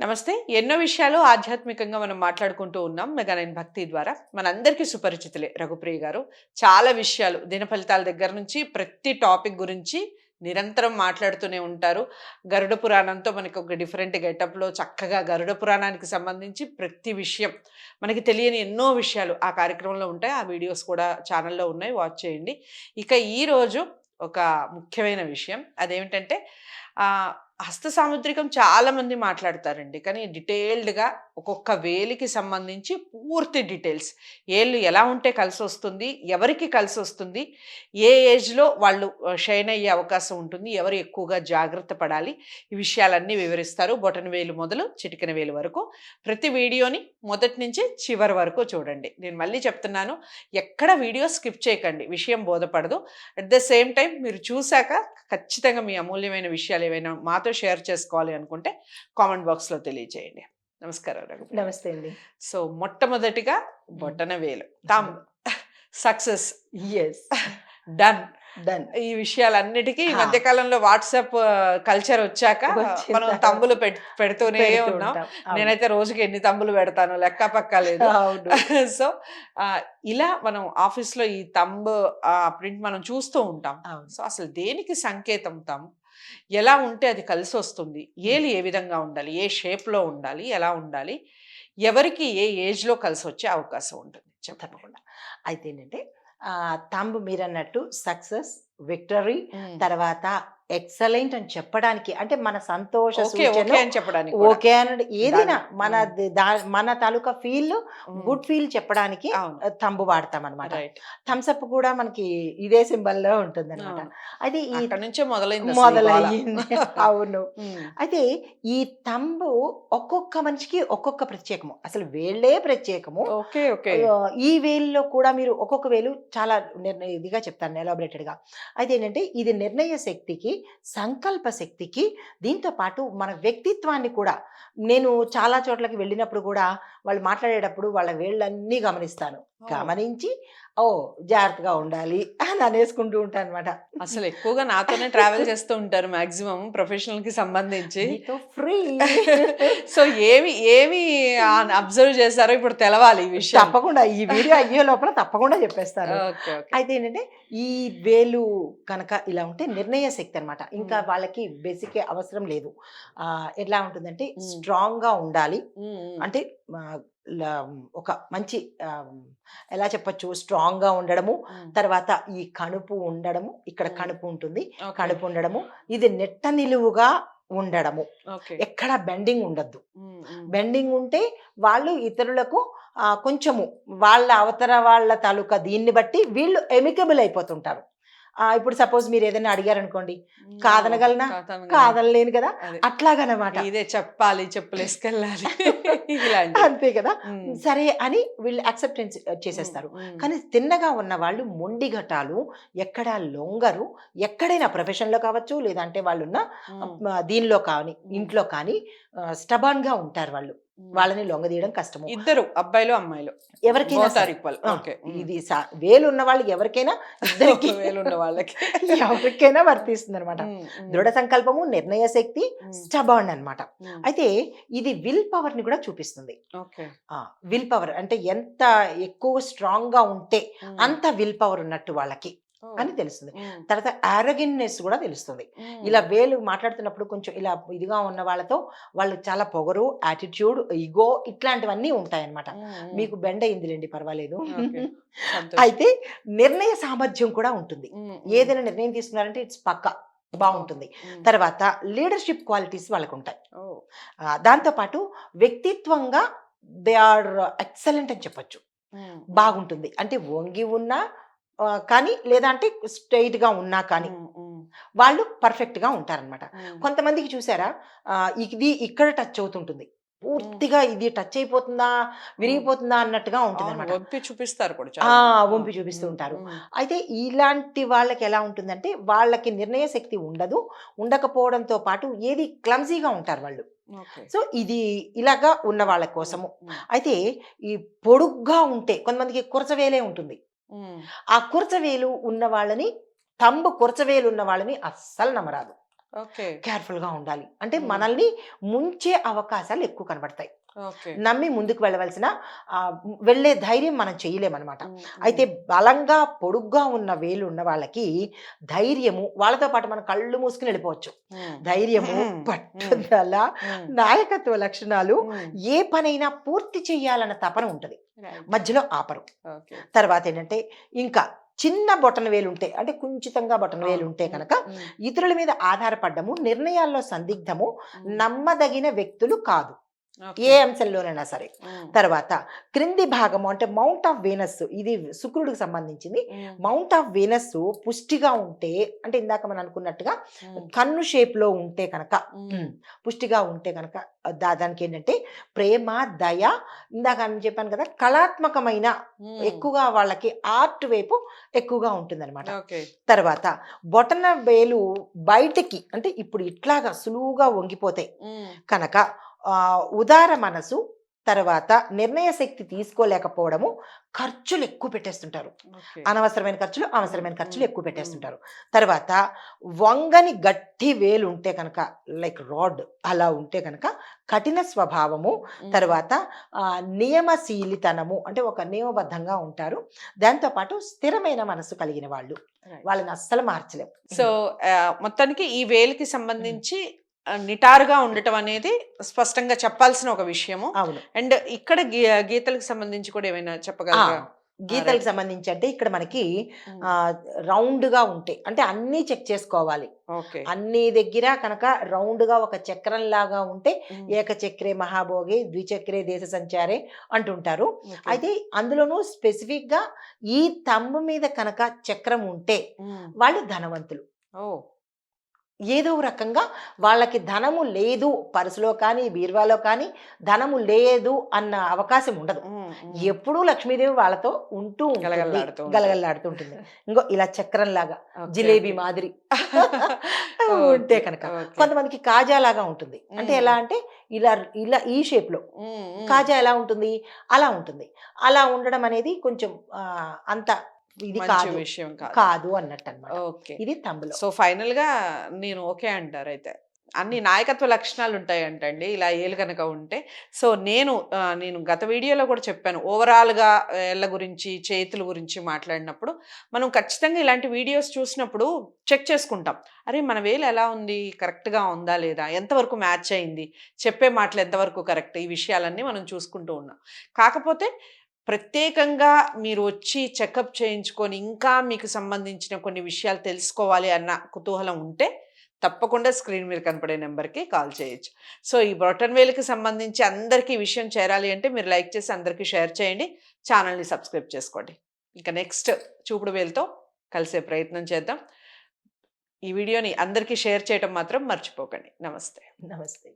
నమస్తే. ఎన్నో విషయాలు ఆధ్యాత్మికంగా మనం మాట్లాడుకుంటూ ఉన్నాం మెగానైన్ భక్తి ద్వారా. మనందరికీ సుపరిచితులే రఘుప్రియ గారు. చాలా విషయాలు దిన ఫలితాల దగ్గర నుంచి ప్రతి టాపిక్ గురించి నిరంతరం మాట్లాడుతూనే ఉంటారు. గరుడ పురాణంతో మనకి ఒక డిఫరెంట్ గెటప్లో చక్కగా గరుడ పురాణానికి సంబంధించి ప్రతి విషయం మనకి తెలియని ఎన్నో విషయాలు ఆ కార్యక్రమంలో ఉంటాయి. ఆ వీడియోస్ కూడా ఛానల్లో ఉన్నాయి. వాచ్ చేయండి. ఇక ఈరోజు ఒక ముఖ్యమైన విషయం. అదేమిటంటే హస్త సాముద్రికం చాలా మంది మాట్లాడతారండి. కానీ డీటెయిల్డ్గా ఒక్కొక్క వేలికి సంబంధించి పూర్తి డీటెయిల్స్. ఏళ్ళు ఎలా ఉంటే కలిసి వస్తుంది ఎవరికి కలిసి వస్తుంది ఏ ఏజ్లో వాళ్ళు షైన్ అయ్యే అవకాశం ఉంటుంది ఎవరు ఎక్కువగా జాగ్రత్త పడాలి ఈ విషయాలన్నీ వివరిస్తారు. బొటన వేలు మొదలు చిటికిన వేలు వరకు. ప్రతి వీడియోని మొదటి నుంచి చివరి వరకు చూడండి. నేను మళ్ళీ చెప్తున్నాను ఎక్కడ వీడియో స్కిప్ చేయకండి. విషయం బోధపడదు. అట్ ద సేమ్ టైం మీరు చూశాక ఖచ్చితంగా మీ అమూల్యమైన విషయాలు ఏవైనా మాతో షేర్ చేసుకోవాలి అనుకుంటే కామెంట్ బాక్స్లో తెలియజేయండి నమస్కారం రఘు నమస్తే అండి. సో మొట్టమొదటిగా బొట్టన వేలు. తామ్. సక్సెస్. ఎస్ డన్ డన్ ఈ విషయాలన్నిటికీ ఈ హా. మధ్యకాలంలో వాట్సాప్ కల్చర్ వచ్చాక మనం పెట్- పెడుతూనే ఉన్నాం. నేనైతే రోజుకి ఎన్ని తంబులు పెడతాను లెక్క పక్క లేదు. సో ఇలా మనం ఆఫీస్లో ఈ తంబు ప్రింట్ మనం చూస్తూ ఉంటాం. సో అసలు దేనికి సంకేతం తం? ఎలా ఉంటే అది కలిసి వస్తుంది ఏలు ఏ విధంగా ఉండాలి? ఏ shape లో ఉండాలి? ఎలా ఉండాలి? ఎవరికి ఏ age లో కలిసి వచ్చే అవకాశం ఉంటుంది? చెప్పండి తప్పకుండా. అయితే ఏంటంటే తంబ్ మీరు అన్నట్టు సక్సెస్ విక్టరీ. తర్వాత ఎక్సలెంట్ అని చెప్పడానికి అంటే మన సంతోష చెప్పడానికి. ఓకే అని ఏదైనా దాని- మన మన తాలూకా ఫీల్. గుడ్ ఫీల్ చెప్పడానికి తంబు వాడతాం అనమాట థమ్స్అప్ కూడా మనకి ఇదే సింబల్లో ఉంటుంది అనమాట అయితే ఈ అక్కడ నుంచే మొదలైంది మొదలయ్యింది గోల. అవును. అయితే ఈ తంబు ఒక్కొక్క మనిషికి ఒక్కొక్క ప్రత్యేకము. అసలు వేళ్ళే ప్రత్యేకము. Okay okay. ఈ వేల్లో కూడా మీరు ఒక్కొక్క వేలు చాలా నిర్ణయ ఇదిగా చెప్తాను elaborated గా. అయితే ఏంటంటే ఇది నిర్ణయ శక్తికి సంకల్ప శక్తికి దీంతో పాటు మన వ్యక్తిత్వాన్ని కూడా. నేను చాలా చోట్లకి వెళ్ళినప్పుడు కూడా వాళ్ళు మాట్లాడేటప్పుడు వాళ్ళ వేళ్ళన్నీ గమనిస్తాను. గమనించి ఓ జాగ్రత్తగా ఉండాలి అని అనేసుకుంటూ ఉంటాను అనమాట అసలు ఎక్కువగా నాతోనే ట్రావెల్ చేస్తూ ఉంటారు మాక్సిమం ప్రొఫెషనల్కి సంబంధించి ఫ్రీ. సో ఏమి ఏమి అబ్జర్వ్ చేశారో ఇప్పుడు తెలవాలి ఈ విషయం. తప్పకుండా ఈ వీడియో అయ్యే లోపల తప్పకుండా చెప్పేస్తారు అయితే ఏంటంటే ఈ వేలు కనుక ఇలా ఉంటే నిర్ణయ శక్తి అనమాట ఇంకా మ్మ్. వాళ్ళకి బేసిక్ అవసరం లేదు ఆ, ఎట్లా ఉంటుందంటే. స్ట్రాంగ్గా ఉండాలి. అంటే ఒక మంచి ఎలా చెప్పొచ్చు స్ట్రాంగ్గా ఉండడము. తర్వాత ఈ కణుపు ఉండడము ఇక్కడ. కణుపు ఉంటుంది. కణుపు ఉండడము ఇది నెట్ట నిలువుగా ఉండడము ఎక్కడ బెండింగ్ ఉండద్దు. బెండింగ్ ఉంటే వాళ్ళు ఇతరులకు కొంచెము వాళ్ళ అవతర వాళ్ళ తాలూకా దీన్ని బట్టి వీళ్ళు ఎమికబుల్ అయిపోతుంటారు ఇప్పుడు సపోజ్ మీరు ఏదైనా అడిగారు అనుకోండి కాదనగలనా? కాదనలేను కదా. అట్లాగనమాట. ఇదే చెప్పాలి చెప్పులు వేసుకెళ్ళాలి. ఇలాంటి అంతే కదా. సరే అని వీళ్ళు అక్సెప్టెన్స్ చేసేస్తారు. కానీ తిన్నగా ఉన్న వాళ్ళు మొండిఘటాలు ఎక్కడ లొంగరు. ఎక్కడైనా ప్రొఫెషన్లో కావచ్చు లేదంటే వాళ్ళు ఉన్న ఆ, దీనిలో కానీ ఇంట్లో కానీ స్టబాన్గా ఉంటారు వాళ్ళు. వాళ్ళని లొంగదీయడం కష్టము. ఇద్దరు అబ్బాయిలు అమ్మాయిలు. ఎవరికైనా. ఇది వేలు ఉన్న వాళ్ళకి ఎవరికైనా ఇద్దరికి వేలున్న వాళ్ళకి. ఎవరికైనా వర్తిస్తుంది అనమాట. దృఢ సంకల్పము నిర్ణయ శక్తి అన్నమాట. ఉమ్. అయితే ఇది విల్ పవర్ని కూడా చూపిస్తుంది. విల్ పవర్ అంటే ఎంత ఎక్కువ స్ట్రాంగ్గా ఉంటే. అంత విల్ పవర్ ఉన్నట్టు వాళ్ళకి. అని తెలుస్తుంది. తర్వాత ఆరోగ్యనెస్ కూడా తెలుస్తుంది. ఇలా వేలు మాట్లాడుతున్నప్పుడు కొంచెం ఇలా ఇదిగా ఉన్న వాళ్ళతో వాళ్ళు చాలా పొగరు యాటిట్యూడ్ ఇగో ఇట్లాంటివన్నీ ఉంటాయన్నమాట. మీకు బెండ్ అయిందిలేండి పర్వాలేదు. అయితే నిర్ణయ సామర్థ్యం కూడా ఉంటుంది. ఏదైనా నిర్ణయం తీసుకున్నారంటే ఇట్స్ పక్క బాగుంటుంది. తర్వాత లీడర్షిప్ క్వాలిటీస్ వాళ్ళకు ఉంటాయి దాంతోపాటు వ్యక్తిత్వంగా దే ఆర్ ఎక్సలెంట్ అని చెప్పొచ్చు. బాగుంటుంది. అంటే వంగి ఉన్నా కానీ లేదా అంటే స్ట్రైట్గా ఉన్నా కానీ వాళ్ళు పర్ఫెక్ట్గా ఉంటారనమాట. కొంతమందికి చూసారా? ఇది ఇక్కడ టచ్ అవుతుంటుంది. పూర్తిగా ఇది టచ్ అయిపోతుందా? విరిగిపోతుందా అన్నట్టుగా ఉంటుంది అనమాట వంపి చూపిస్తారు మంది. వంపి చూపిస్తూ ఉంటారు. అయితే ఇలాంటి వాళ్ళకి ఎలా ఉంటుందంటే వాళ్ళకి నిర్ణయ శక్తి ఉండదు. ఉండకపోవడంతో పాటు ఏది క్లమ్జీగా ఉంటారు వాళ్ళు. సో ఇది ఇలాగా ఉన్న వాళ్ళ కోసము. అయితే ఈ పొడుగ్గా ఉంటే కొంతమందికి కురచవేలే ఉంటుంది. ఆ కురచవేలు ఉన్న వాళ్ళని తంబు కురచవేలు ఉన్న వాళ్ళని అస్సలు నమ్మరాదు. కేర్ఫుల్గా ఉండాలి. అంటే. మనల్ని ముంచే అవకాశాలు ఎక్కువ కనబడతాయి. నమ్మి ముందుకు వెళ్ళవలసిన ఆ, వెళ్ళే ధైర్యం మనం చేయలేమన్నమాట. అయితే బలంగా పొడుగ్గా ఉన్న వేలు ఉన్న వాళ్ళకి ధైర్యము వాళ్ళతో పాటు మనం కళ్ళు మూసుకుని వెళ్ళిపోవచ్చు. ధైర్యము. పట్టుదల నాయకత్వ లక్షణాలు ఏ పనైనా పూర్తి చేయాలన్న తపన ఉంటది. మధ్యలో ఆపరు. తర్వాత ఏంటంటే ఇంకా చిన్న బొటన వేలు ఉంటే అంటే కుంచితంగా బొటన వేలు ఉంటే కనుక ఇతరుల మీద ఆధారపడ్డము నిర్ణయాల్లో సందిగ్ధము నమ్మదగిన వ్యక్తులు కాదు. ఏ అంశంలోనైనా సరే. తర్వాత క్రింది భాగము అంటే మౌంట్ ఆఫ్ వీనస్ ఇది శుక్రుడికి సంబంధించింది. మౌంట్ ఆఫ్ వీనస్ పుష్టిగా ఉంటే అంటే ఇందాక మనం అనుకున్నట్టుగా కన్ను షేప్లో ఉంటే కనుక పుష్టిగా ఉంటే కనుక దానికి ఏంటంటే ప్రేమ దయ ఇందాక నేను చెప్పాను కదా కళాత్మకమైన ఎక్కువగా వాళ్ళకి ఆర్ట్ వైపు ఎక్కువగా ఉంటుందన్నమాట. తర్వాత బొటన వేలు బయటికి అంటే ఇప్పుడు ఇట్లాగా సులువుగా వంగిపోతే ఉమ్, కనుక ఉదార మనసు తర్వాత నిర్ణయ శక్తి తీసుకోలేకపోవడము ఖర్చులు ఎక్కువ పెట్టేస్తుంటారు. అనవసరమైన ఖర్చులు అవసరమైన ఖర్చులు ఎక్కువ పెట్టేస్తుంటారు. తర్వాత వంగని గట్టి వేలు ఉంటే కనుక లైక్ రాడ్ అలా ఉంటే కనుక కఠిన స్వభావము తర్వాత నియమశీలితనము అంటే ఒక నియమబద్ధంగా ఉంటారు. దాంతోపాటు స్థిరమైన మనసు కలిగిన వాళ్ళు. వాళ్ళని అస్సలు మార్చలేము సో మొత్తానికి ఈ వేలికి సంబంధించి నిటారుగా ఉండటం అనేది స్పష్టంగా చెప్పాల్సిన ఒక విషయము. అవును. అండ్ ఇక్కడ గీ- గీతలకు సంబంధించి కూడా ఏమైనా చెప్పగలరా? గీతలకు. సంబంధించి అంటే ఇక్కడ మనకి ఆ, రౌండ్గా ఉంటాయి అంటే అన్నీ చెక్ చేసుకోవాలి. ఓకే. అన్ని దగ్గర కనుక రౌండ్గా ఒక చక్రం లాగా ఉంటే ఏకచక్రే మహాభోగి ద్విచక్రే దేశ సంచారే అంటుంటారు. అయితే అందులోనూ స్పెసిఫిక్గా ఈ తమ్ము మీద కనుక చక్రం ఉంటే వాళ్ళు ధనవంతులు. ఓ. ఏదో రకంగా వాళ్ళకి ధనము లేదు పర్సులో కానీ బీరువాలో కానీ ధనము లేదు అన్న అవకాశం ఉండదు ఎప్పుడూ లక్ష్మీదేవి వాళ్ళతో ఉంటూ ఉంటుంది గలగలలాడుతూ ఉంటుంది. గలగలలాడుతూ ఉంటుంది ఇంకో ఇలా చక్రం లాగా జిలేబీ. మాదిరి ఉంటే కనుక. కొంతమందికి కాజా లాగా ఉంటుంది అంటే. ఎలా అంటే ఇలా ఇలా ఈ షేప్లో కాజా ఎలా ఉంటుంది అలా ఉంటుంది అలా ఉండడం అనేది కొంచెం అంత ఇది కాదు. విషయం కాదు. అన్నట్టు అనమాట ఓకే. ఇది తమ్ములో సో ఫైనల్గా నేను ఓకే అంటారు అయితే. అన్ని నాయకత్వ లక్షణాలు ఉంటాయి అంటండి ఇలా ఏలు కనుక ఉంటే. సో నేను నేను గత వీడియోలో కూడా చెప్పాను ఓవరాల్గా ఏళ్ళ గురించి చేతుల గురించి మాట్లాడినప్పుడు మనం ఖచ్చితంగా ఇలాంటి వీడియోస్ చూసినప్పుడు చెక్ చేసుకుంటాం. అరే మన వేలు ఎలా ఉంది? కరెక్ట్గా ఉందా లేదా? ఎంతవరకు మ్యాచ్ అయింది? చెప్పే మాటలు ఎంతవరకు కరెక్ట్? ఈ విషయాలన్నీ మనం చూసుకుంటూ ఉన్నాం. కాకపోతే ప్రత్యేకంగా మీరు వచ్చి చెకప్ చేయించుకొని ఇంకా మీకు సంబంధించిన కొన్ని విషయాలు తెలుసుకోవాలి అన్న కుతూహలం ఉంటే తప్పకుండా స్క్రీన్ మీద కనపడే నెంబర్కి కాల్ చేయొచ్చు. సో ఈ బ్రొటన్ వేల్కి సంబంధించి అందరికీ ఈ విషయం చేరాలి అంటే మీరు లైక్ చేసి అందరికీ షేర్ చేయండి. ఛానల్ని సబ్స్క్రైబ్ చేసుకోండి. ఇంకా నెక్స్ట్ చూపుడు వేలుతో కలిసే ప్రయత్నం చేద్దాం. ఈ వీడియోని అందరికీ షేర్ చేయడం మాత్రం మర్చిపోకండి. నమస్తే. నమస్తే.